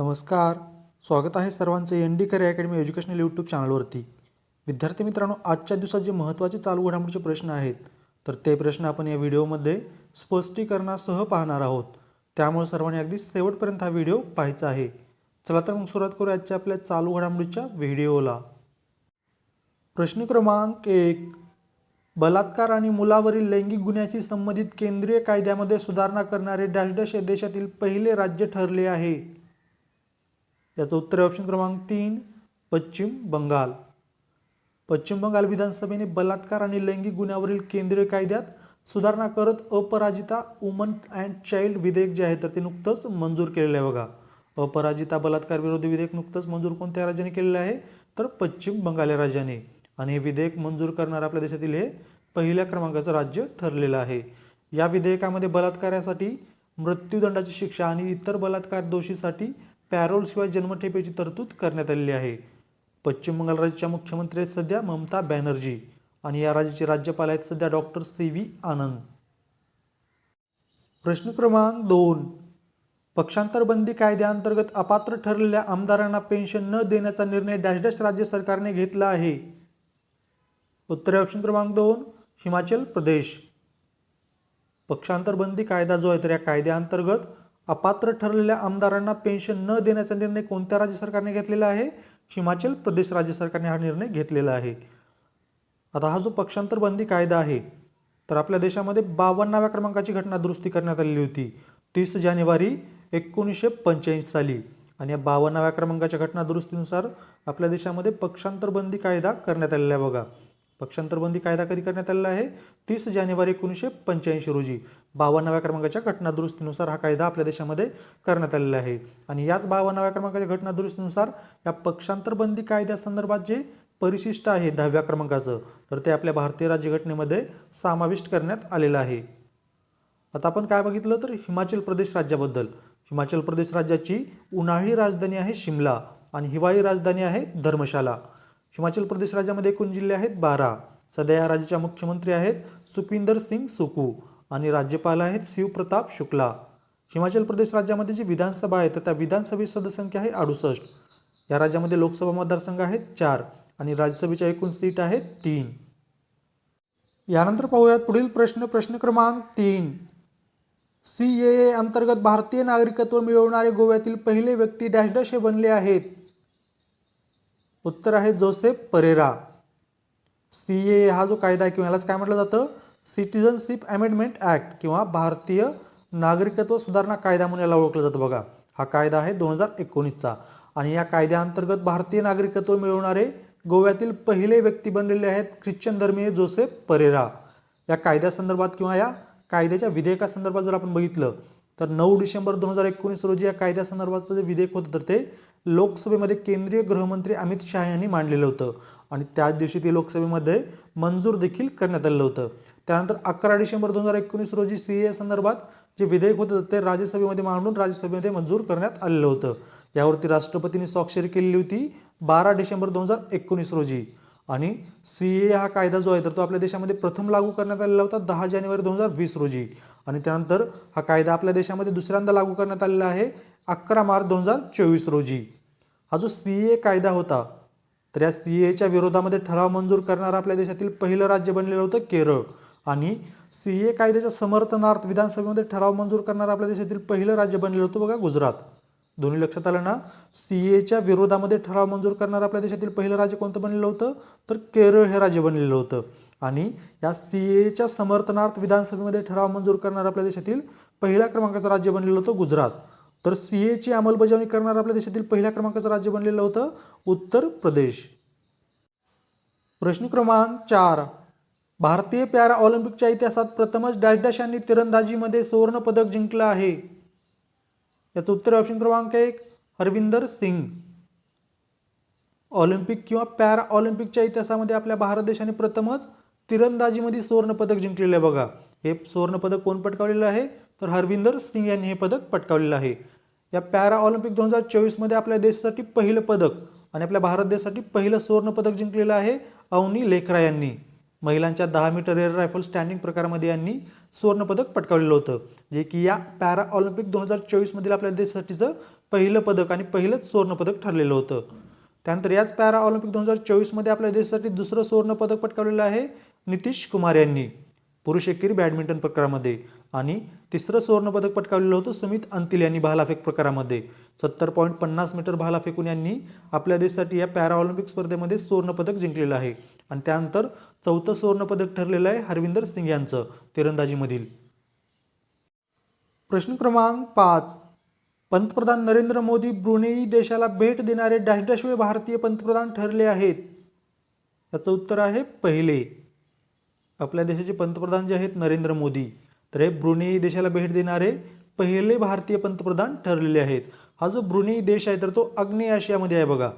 नमस्कार. स्वागत आहे सर्वांचं N D career academy educational YouTube चॅनलवरती. विद्यार्थी मित्रांनो आजच्या दिवसात जे महत्त्वाचे चालू घडामोडीचे प्रश्न आहेत तर ते प्रश्न आपण या व्हिडिओमध्ये स्पष्टीकरणासह पाहणार आहोत. त्यामुळे सर्वांनी अगदी शेवटपर्यंत हा व्हिडिओ पाहायचा आहे. चला तर मग सुरुवात करू आजच्या आपल्या चालू घडामोडीच्या व्हिडिओला. प्रश्न क्रमांक एक. बलात्कार आणि मुलावरील लैंगिक गुन्ह्याशी संबंधित केंद्रीय कायद्यामध्ये सुधारणा करणारे डॅश डॅश हे देशातील पहिले राज्य ठरले आहे. याचं उत्तर आहे ऑप्शन क्रमांक तीन पश्चिम बंगाल. पश्चिम बंगाल विधानसभेने बलात्कार आणि लैंगिक गुन्ह्यावरील केंद्रीय कायद्यात सुधारणा करत अपराजिता वुमन अँड चाइल्ड विधेयक जे आहे तर ते नुकतंच मंजूर केलेलं आहे बघा. अपराजिता बलात्कार विरोधी विधेयक नुकतंच मंजूर कोणत्या राज्याने केलेलं आहे? तर पश्चिम बंगाल या राज्याने. आणि हे विधेयक मंजूर करणार आपल्या देशातील हे पहिल्या क्रमांकाचं राज्य ठरलेलं आहे. या विधेयकामध्ये बलात्कारासाठी मृत्यूदंडाची शिक्षा आणि इतर बलात्कार दोषीसाठी पॅरोलशिवाय जन्मठेपेची तरतूद करण्यात आलेली आहे. पश्चिम बंगाल राज्याच्या मुख्यमंत्री आहेत सध्या ममता बॅनर्जी आणि या राज्याचे राज्यपाल आहेत सध्या डॉक्टर सी व्ही आनंद. प्रश्न क्रमांक दोन. पक्षांतर बंदी कायद्याअंतर्गत अपात्र ठरलेल्या आमदारांना पेन्शन न देण्याचा निर्णय डॅश डॅश राज्य सरकारने घेतला आहे. उत्तर ऑप्शन क्रमांक दोन हिमाचल प्रदेश. पक्षांतर बंदी कायदा जो आहे तर या कायद्याअंतर्गत अपात्र ठरलेल्या आमदारांना पेन्शन न देण्याचा निर्णय कोणत्या राज्य सरकारने घेतलेला आहे? हिमाचल प्रदेश राज्य सरकारने हा निर्णय घेतलेला आहे. आता हा जो पक्षांतर बंदी कायदा आहे तर आपल्या देशामध्ये बावन्नाव्या क्रमांकाची घटना दुरुस्ती करण्यात आलेली होती. तीस जानेवारी एकोणीसशे पंच्याऐंशी साली. आणि या बावन्नाव्या क्रमांकाच्या घटना दुरुस्तीनुसार आपल्या देशामध्ये पक्षांतर बंदी कायदा करण्यात आलेला आहे बघा. पक्षांतरबंदी कायदा कधी करण्यात आलेला आहे? तीस जानेवारी एकोणीसशे पंच्याऐंशी रोजी. बावन्नाव्या क्रमांकाच्या घटना दुरुस्तीनुसार हा कायदा आपल्या देशामध्ये करण्यात आलेला आहे. आणि याच बावन्नाव्या क्रमांकाच्या घटना दुरुस्तीनुसार या पक्षांतरबंदी कायद्यासंदर्भात जे परिशिष्ट आहे दहाव्या क्रमांकाचं तर ते आपल्या भारतीय राज्यघटनेमध्ये समाविष्ट करण्यात आलेलं आहे. आता आपण काय बघितलं तर हिमाचल प्रदेश राज्याबद्दल. हिमाचल प्रदेश राज्याची उन्हाळी राजधानी आहे शिमला आणि हिवाळी राजधानी आहे धर्मशाला. हिमाचल प्रदेश राज्यामध्ये एकूण जिल्हे आहेत बारा. सध्या या राज्याच्या मुख्यमंत्री आहेत सुखविंदर सिंग सुकू आणि राज्यपाल आहेत शिवप्रताप शुक्ला. हिमाचल प्रदेश राज्यामध्ये जी विधानसभा आहे तर त्या विधानसभेची सदस्यसंख्या आहे अडुसष्ट. या राज्यामध्ये लोकसभा मतदारसंघ आहेत चार आणि राज्यसभेच्या एकूण सीट आहेत तीन. यानंतर पाहूयात पुढील प्रश्न प्रश्न क्रमांक तीन. सी ए अंतर्गत भारतीय नागरिकत्व मिळवणारे गोव्यातील पहिले व्यक्ती डॅश डॅश हे बनले आहेत. उत्तर आहे जोसेफ परेरा. सी ए हा जो कायदा आहे किंवा यालाच काय म्हटलं जातं? सिटिझनशिप अमेंडमेंट ॲक्ट किंवा भारतीय नागरिकत्व सुधारणा कायदा म्हणून याला ओळखलं जातं बघा. हा कायदा आहे दोन हजार एकोणीसचा. आणि या कायद्याअंतर्गत भारतीय नागरिकत्व मिळवणारे गोव्यातील पहिले व्यक्ती बनलेले आहेत ख्रिश्चन धर्मीय जोसेफ परेरा. या कायद्यासंदर्भात किंवा या कायद्याच्या विधेयकासंदर्भात जर आपण बघितलं तर नऊ डिसेंबर दोन हजार एकोणीस रोजी या कायद्यासंदर्भाचं जे विधेयक होतं तर ते लोकसभेमध्ये केंद्रीय गृहमंत्री अमित शहा यांनी मांडलेलं होतं. आणि त्याच दिवशी ते लोकसभेमध्ये मंजूर देखील करण्यात आलेलं होतं. त्यानंतर अकरा डिसेंबर दोन हजार एकोणीस रोजी सी ए संदर्भात जे विधेयक होतं ते राज्यसभेमध्ये मांडून राज्यसभेमध्ये मंजूर करण्यात आलेलं होतं. यावरती राष्ट्रपतींनी स्वाक्षरी केलेली होती बारा डिसेंबर दोन हजार एकोणीस रोजी. आणि सी ए हा कायदा जो आहे तर तो आपल्या देशामध्ये प्रथम लागू करण्यात आलेला होता दहा जानेवारी दोन हजार वीस रोजी. आणि त्यानंतर हा कायदा आपल्या देशामध्ये दुसऱ्यांदा लागू करण्यात आलेला आहे. अकरा मार्च दोन हजार चोवीस रोजी. हा जो सी ए कायदा होता तर या सी एच्या विरोधामध्ये ठराव मंजूर करणारं आपल्या देशातील पहिलं राज्य बनलेलं होतं केरळ. आणि सी ए कायद्याच्या समर्थनार्थ विधानसभेमध्ये ठराव मंजूर करणारं आपल्या देशातील पहिलं राज्य बनलेलं होतं बघा गुजरात. दोन्ही लक्षात आलं ना? सी एच्या विरोधामध्ये ठराव मंजूर करणारं आपल्या देशातील पहिलं राज्य कोणतं बनलेलं होतं? तर केरळ हे राज्य बनलेलं होतं. आणि या सी एच्या समर्थनार्थ विधानसभेमध्ये ठराव मंजूर करणारं आपल्या देशातील पहिल्या क्रमांकाचं राज्य बनलेलं होतं गुजरात. तर सी एची अंमलबजावणी करणारं आपल्या देशातील पहिल्या क्रमांकाचं राज्य बनलेलं होतं उत्तर प्रदेश. प्रश्न क्रमांक चार. भारतीय पॅरा ऑलिम्पिकच्या इतिहासात प्रथमच डॅश डॅश यांनी तिरंदाजीमध्ये सुवर्ण पदक जिंकलं आहे. याचं उत्तर ऑप्शन क्रमांक एक हरविंदर सिंग. ऑलिम्पिक किंवा पॅरा ऑलिम्पिकच्या इतिहासामध्ये आपल्या भारत देशाने प्रथमच तिरंदाजीमध्ये सुवर्ण पदक जिंकलेलं आहे बघा. हे सुवर्ण पदक कोण पटकावलेलं आहे? तर हरविंदर सिंग यांनी हे पदक पटकावलेलं आहे. या पॅरा ऑलिम्पिक दोन हजार चोवीसमध्ये आपल्या देशासाठी पहिलं पदक आणि आपल्या भारत देशासाठी पहिलं सुवर्णपदक जिंकलेलं आहे अवनी लेखरा यांनी. महिलांच्या दहा मीटर एअर रायफल स्टँडिंग प्रकारामध्ये यांनी सुवर्णपदक पटकावलेलं होतं. जे की या पॅरा ऑलिम्पिक दोन हजार चोवीसमधील आपल्या देशासाठीचं पहिलं पदक आणि पहिलंच सुवर्णपदक ठरलेलं होतं. त्यानंतर याच पॅरा ऑलिम्पिक दोन हजार चोवीसमध्ये आपल्या देशासाठी दुसरं सुवर्णपदक पटकावलेलं आहे नितीश कुमार यांनी. पुरुष एकेरी बॅडमिंटन प्रकारामध्ये. आणि तिसरं सुवर्णपदक पटकावलेलं होतं सुमित अंतिल यांनी भालाफेक प्रकारामध्ये. सत्तर पॉईंट पन्नास मीटर भाला फेकून यांनी आपल्या देशासाठी या पॅरा ऑलिम्पिक स्पर्धेमध्ये सुवर्णपदक जिंकलेलं आहे. आणि त्यानंतर चौथं सुवर्णपदक ठरलेलं आहे हरविंदर सिंग यांचं तिरंदाजीमधील. प्रश्न क्रमांक पाच. पंतप्रधान नरेंद्र मोदी ब्रुनेई देशाला भेट देणारे डॅश डॅशवे भारतीय पंतप्रधान ठरले आहेत. याचं उत्तर आहे पहिले. आपल्या देशाचे पंतप्रधान जे आहेत नरेंद्र मोदी. तर हे ब्रुनेई देशाला भेट देणारे पहिले भारतीय पंतप्रधान ठरलेले आहेत. हा जो ब्रुनेई देश आहे तर तो आग्नेय आशियामध्ये आहे बघा.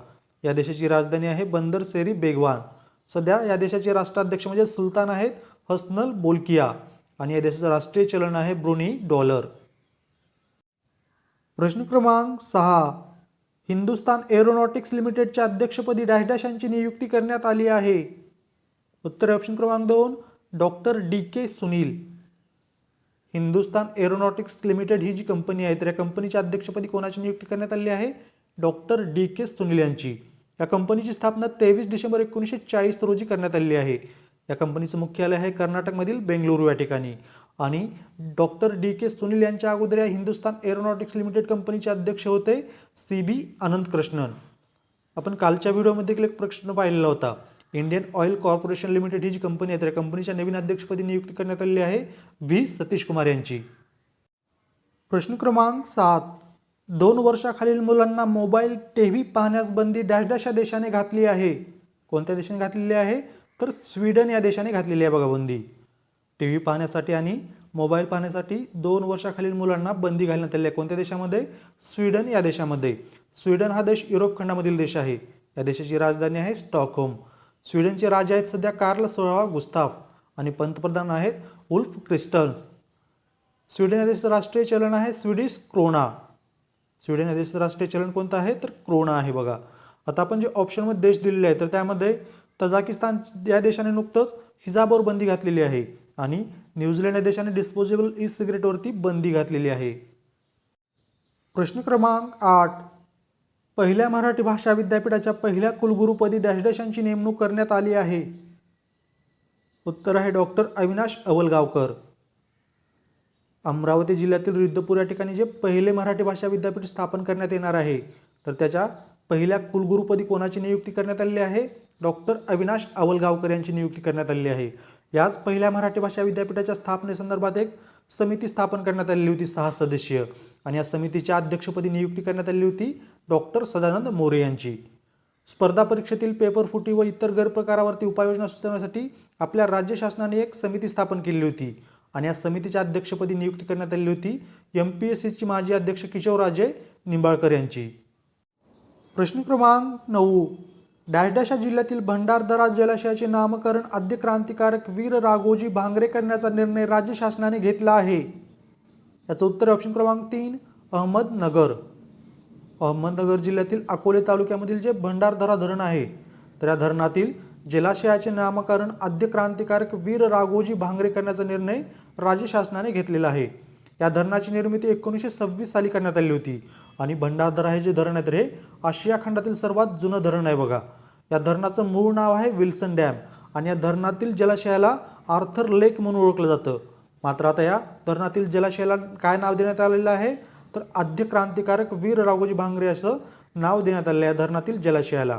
या देशाची राजधानी आहे बंदर सेरी बेगवान. सध्या या देशाचे राष्ट्राध्यक्ष म्हणजे सुलतान आहेत हसनल बोलकिया. आणि या देशाचं राष्ट्रीय चलन आहे ब्रुनी डॉलर. प्रश्न क्रमांक सहा. हिंदुस्तान एरोनॉटिक्स लिमिटेडच्या अध्यक्षपदी डॅश डॅश यांची नियुक्ती करण्यात आली आहे. उत्तर ऑप्शन क्रमांक दोन. Doctor D K Sunil. Hindustan aeronautics limited ही जी कंपनी आहे तर या कंपनीच्या अध्यक्षपदी कोणाची नियुक्ती करण्यात आली आहे? डॉक्टर डी के सुनील यांची. या कंपनीची स्थापना तेवीस डिसेंबर एकोणीसशे चाळीस रोजी करण्यात आलेली आहे. या कंपनीचं मुख्यालय आहे कर्नाटकमधील बेंगळुरू या ठिकाणी. आणि डॉक्टर डी के सुनील यांच्या अगोदर या हिंदुस्तान एरोनॉटिक्स लिमिटेड कंपनीचे अध्यक्ष होते सी बी अनंत कृष्णन आपण कालच्या व्हिडिओमध्ये एक प्रश्न पाहिलेला होता. इंडियन ऑइल कॉर्पोरेशन लिमिटेड ही जी कंपनी आहे त्या कंपनीच्या नवीन अध्यक्षपदी नियुक्ती करण्यात आलेली आहे व्ही. सतीश कुमार यांची. प्रश्न क्रमांक सात. दोन वर्षाखालील मुलांना मोबाईल टी व्ही पाहण्यास बंदी डॅश डॅश या देशाने घातली आहे. कोणत्या देशाने घातलेली आहे? तर स्वीडन या देशाने घातलेली आहे बघा बंदी. टी व्ही पाहण्यासाठी आणि मोबाईल पाहण्यासाठी दोन वर्षाखालील मुलांना बंदी घालण्यात आली आहे. कोणत्या देशामध्ये? स्वीडन या देशामध्ये. स्वीडन हा देश युरोप खंडामधील देश आहे. या देशाची राजधानी आहे स्टॉकहोम. स्वीडनचे राजे आहेत सध्या कार्ल सोळावा गुस्ताफ आणि पंतप्रधान आहेत उल्फ क्रिस्टन्स. स्वीडन या देशाचं राष्ट्रीय चलन आहे स्वीडिश क्रोना स्वीडन या देशाचं राष्ट्रीय चलन कोणतं आहे? तर क्रोना आहे बघा. आता आपण जे ऑप्शनमध्ये देश दिलेले आहे तर त्यामध्ये तजाकिस्तान या देशाने नुकतंच हिजाबवर बंदी घातलेली आहे आणि न्यूझीलंड या देशाने डिस्पोजेबल ई सिगरेटवरती बंदी घातलेली आहे. प्रश्न क्रमांक आठ पहिल्या मराठी भाषा विद्यापीठाच्या पहिल्या कुलगुरुपदी डॅश डॅश यांची नेमणूक करण्यात आली आहे. उत्तर आहे डॉक्टर अविनाश अवलगावकर. अमरावती जिल्ह्यातील रुद्धपूर या ठिकाणी जे पहिले मराठी भाषा विद्यापीठ स्थापन करण्यात येणार आहे तर त्याच्या पहिल्या कुलगुरुपदी कोणाची नियुक्ती करण्यात आलेली आहे? डॉक्टर अविनाश अवलगावकर यांची नियुक्ती करण्यात आलेली आहे. याच पहिल्या मराठी भाषा विद्यापीठाच्या स्थापनेसंदर्भात एक समिती स्थापन करण्यात आलेली होती सहा सदस्यीय आणि या समितीच्या अध्यक्षपदी नियुक्ती करण्यात आलेली होती डॉक्टर सदानंद मोरे यांची. स्पर्धा परीक्षेतील पेपर फुटी व इतर गैरप्रकारावरती उपाययोजना सुचवण्यासाठी आपल्या राज्य शासनाने एक समिती स्थापन केली होती. आणि या समितीच्या अध्यक्षपदी नियुक्ती करण्यात आलेली होती एम पी एस सीची माजी अध्यक्ष किशोरराजे निंबाळकर यांची. प्रश्न क्रमांक नऊ. डॅश जिल्ह्यातील भंडारदरा जलाशयाचे नामकरण आद्य क्रांतिकारक वीर राघोजी भांगरे करण्याचा निर्णय राज्य शासनाने घेतला आहे. याचं उत्तर ऑप्शन क्रमांक तीन अहमदनगर. अहमदनगर जिल्ह्यातील अकोले तालुक्यामधील जे भंडारदरा धरण आहे तर या धरणातील जलाशयाचे नामकरण आद्य क्रांतिकारक वीर राघोजी भांगरे करण्याचा निर्णय राज्य शासनाने घेतलेला आहे. या धरणाची निर्मिती एकोणीसशे सव्वीस साली करण्यात आली होती. आणि भंडारदरा हे जे धरण आहे तर हे आशिया खंडातील सर्वात जुनं धरण आहे बघा. या धरणाचं मूळ नाव आहे विल्सन डॅम आणि या धरणातील जलाशयाला आर्थर लेक म्हणून ओळखलं जातं. मात्र आता या धरणातील जलाशयाला काय नाव देण्यात आलेलं आहे? तर आद्य क्रांतिकारक वीर राघोजी भांगरे असं नाव देण्यात आलेलं आहे या धरणातील जलाशयाला.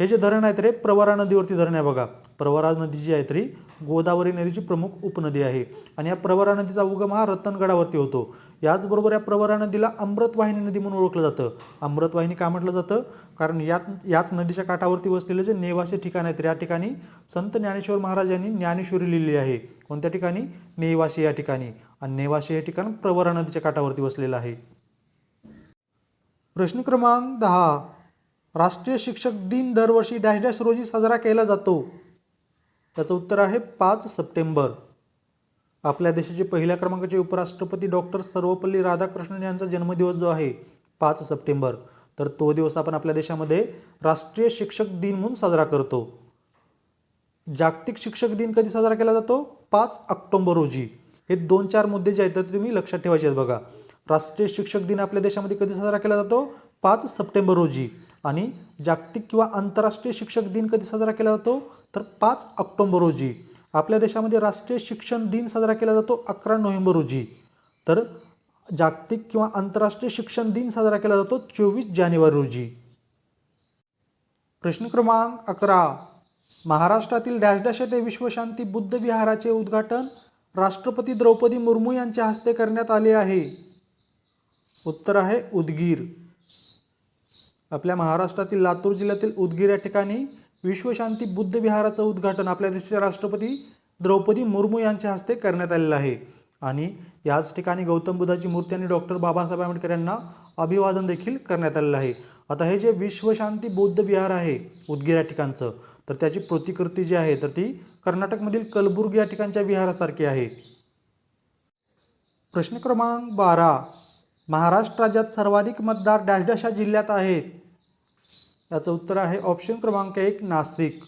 हे जे धरण आहे तर हे प्रवरा नदीवरती धरण आहे बघा. प्रवरा नदी जी आहे तरी गोदावरी नदीची प्रमुख उपनदी आहे आणि या प्रवरा नदीचा उगम हा रतनगडावरती होतो. याचबरोबर या प्रवरा नदीला अमृतवाहिनी नदी म्हणून ओळखलं जातं. अमृतवाहिनी का म्हटलं जातं? कारण यात याच नदीच्या काठावरती वसलेलं जे नेवासी ठिकाण आहेत या ठिकाणी संत ज्ञानेश्वर महाराज यांनी ज्ञानेश्वरी लिहिली आहे. कोणत्या ठिकाणी? नेवासी या ठिकाणी. आणि नेवासी हे ठिकाण प्रवरा नदीच्या काठावरती वसलेलं आहे. प्रश्न क्रमांक दहा. राष्ट्रीय शिक्षक दिन दरवर्षी डॅश डॅश रोजी साजरा केला जातो. त्याचं उत्तर आहे पाच सप्टेंबर. आपल्या देशाचे पहिल्या क्रमांकाचे उपराष्ट्रपती डॉक्टर सर्वपल्ली राधाकृष्णन यांचा जन्मदिवस जो आहे पाच सप्टेंबर. तर तो दिवस आपण आपल्या देशामध्ये राष्ट्रीय शिक्षक दिन म्हणून साजरा करतो. जागतिक शिक्षक दिन कधी साजरा केला जातो? पाच ऑक्टोंबर रोजी. हे दोन चार मुद्दे जे आहेत तर ते तुम्ही लक्षात ठेवायचे आहेत बघा. राष्ट्रीय शिक्षक दिन आपल्या देशामध्ये कधी साजरा केला जातो? पाच सप्टेंबर रोजी आणि जागतिक किंवा आंतरराष्ट्रीय शिक्षक दिन कधी साजरा केला जातो? तर पाच ऑक्टोंबर रोजी. आपल्या देशामध्ये राष्ट्रीय शिक्षण दिन साजरा केला जातो अकरा नोव्हेंबर रोजी. तर जागतिक किंवा आंतरराष्ट्रीय शिक्षण दिन साजरा केला जातो चोवीस जानेवारी रोजी. प्रश्न क्रमांक अकरा. महाराष्ट्रातील डॅश डॅश येथे विश्वशांती बुद्ध विहाराचे उद्घाटन राष्ट्रपती द्रौपदी मुर्मू यांच्या हस्ते करण्यात आले आहे. उत्तर आहे उदगीर. आपल्या महाराष्ट्रातील लातूर जिल्ह्यातील उदगीर या ठिकाणी विश्वशांती बुद्ध विहाराचं उद्घाटन आपल्या देशाच्या राष्ट्रपती द्रौपदी मुर्मू यांच्या हस्ते करण्यात आलेलं आहे. आणि याच ठिकाणी गौतम बुद्धाची मूर्ती आणि डॉक्टर बाबासाहेब आंबेडकर यांना अभिवादन देखील करण्यात आलेलं आहे. आता हे जे विश्वशांती बौद्ध विहार आहे उदगीर या ठिकाणचं तर त्याची प्रतिकृती जी आहे तर ती कर्नाटकमधील कलबुर्ग या ठिकाणच्या विहारासारखी आहे. प्रश्न क्रमांक बारा. महाराष्ट्र राज्यात सर्वाधिक मतदार डॅश डॅश या जिल्ह्यात आहेत. याचं उत्तर आहे ऑप्शन क्रमांक एक नाशिक.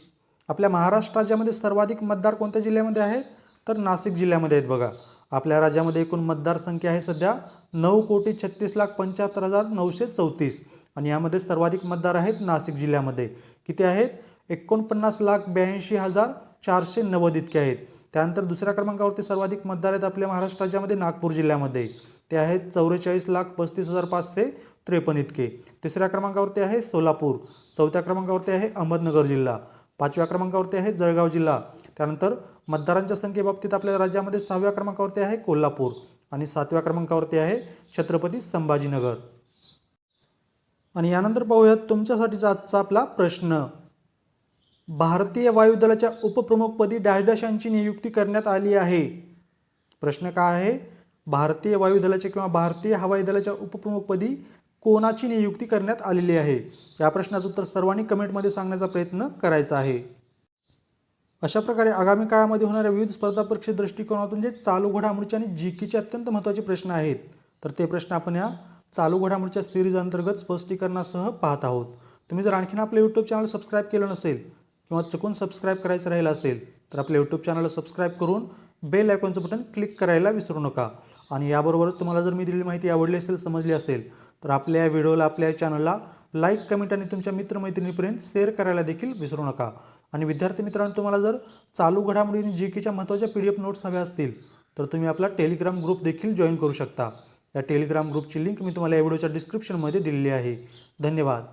आपल्या महाराष्ट्र राज्यामध्ये सर्वाधिक मतदार कोणत्या जिल्ह्यामध्ये आहेत? तर नाशिक जिल्ह्यामध्ये आहेत बघा. आपल्या राज्यामध्ये एकूण मतदारसंख्या आहे सध्या नऊ कोटी छत्तीस लाख पंच्याहत्तर हजार नऊशे चौतीस. आणि यामध्ये सर्वाधिक मतदार आहेत नाशिक जिल्ह्यामध्ये. किती आहेत? एकोणपन्नास लाख ब्याऐंशी हजार चारशे नव्वद इतके आहेत. त्यानंतर दुसऱ्या क्रमांकावरती सर्वाधिक मतदार आहेत आपल्या महाराष्ट्र राज्यामध्ये नागपूर जिल्ह्यामध्ये. ते आहेत चौवेचाळीस लाख पस्तीस हजार पाचशे त्रेपन्न इतके. तिसऱ्या क्रमांकावरती आहे सोलापूर. चौथ्या क्रमांकावरती आहे अहमदनगर जिल्हा. पाचव्या क्रमांकावरती आहे जळगाव जिल्हा. त्यानंतर मतदारांच्या संख्येबाबतीत आपल्या राज्यामध्ये सहाव्या क्रमांकावरती आहे कोल्हापूर आणि सातव्या क्रमांकावरती आहे छत्रपती संभाजीनगर. आणि यानंतर पाहूयात तुमच्यासाठीचा आजचा आपला प्रश्न. भारतीय वायुदलाच्या उपप्रमुखपदी डॅश डॅश यांची नियुक्ती करण्यात आली आहे. प्रश्न काय आहे? भारतीय वायुदलाच्या किंवा भारतीय हवाई दलाच्या उपप्रमुखपदी कोणाची नियुक्ती करण्यात आलेली आहे? या प्रश्नाचं उत्तर सर्वांनी कमेंटमध्ये सांगण्याचा प्रयत्न करायचा आहे. अशा प्रकारे आगामी काळामध्ये होणाऱ्या विविध स्पर्धा परीक्षे दृष्टिकोनातून जे चालू घडामोडीचे आणि जीकीचे अत्यंत महत्त्वाचे प्रश्न आहेत तर ते प्रश्न आपण या चालू घडामोडीच्या सिरीज अंतर्गत स्पष्टीकरणासह पाहत आहोत. तुम्ही जर आणखीन आपलं यूट्यूब चॅनल सबस्क्राईब केलं नसेल किंवा चुकून सबस्क्राईब करायचं राहिलं असेल तर आपल्या यूट्यूब चॅनलला सबस्क्राईब करून बेल आयकॉनचं बटन क्लिक करायला विसरू नका. आणि याबरोबरच तुम्हाला जर मी दिलेली माहिती आवडली असेल समजली असेल तर आपल्या या व्हिडिओला आपल्या चॅनलला लाईक कमेंट आणि तुमच्या मित्रमैत्रिणीपर्यंत शेअर करायला देखील विसरू नका. आणि विद्यार्थी मित्रांनो तुम्हाला जर चालू घडामोडी जी केच्या महत्त्वाच्या पी डी एफ नोट्स हव्या असतील तर तुम्ही आपला टेलिग्राम ग्रुप देखील जॉईन करू शकता. या टेलिग्राम ग्रुपची लिंक मी तुम्हाला या व्हिडिओच्या डिस्क्रिप्शनमध्ये दिलेली आहे. धन्यवाद.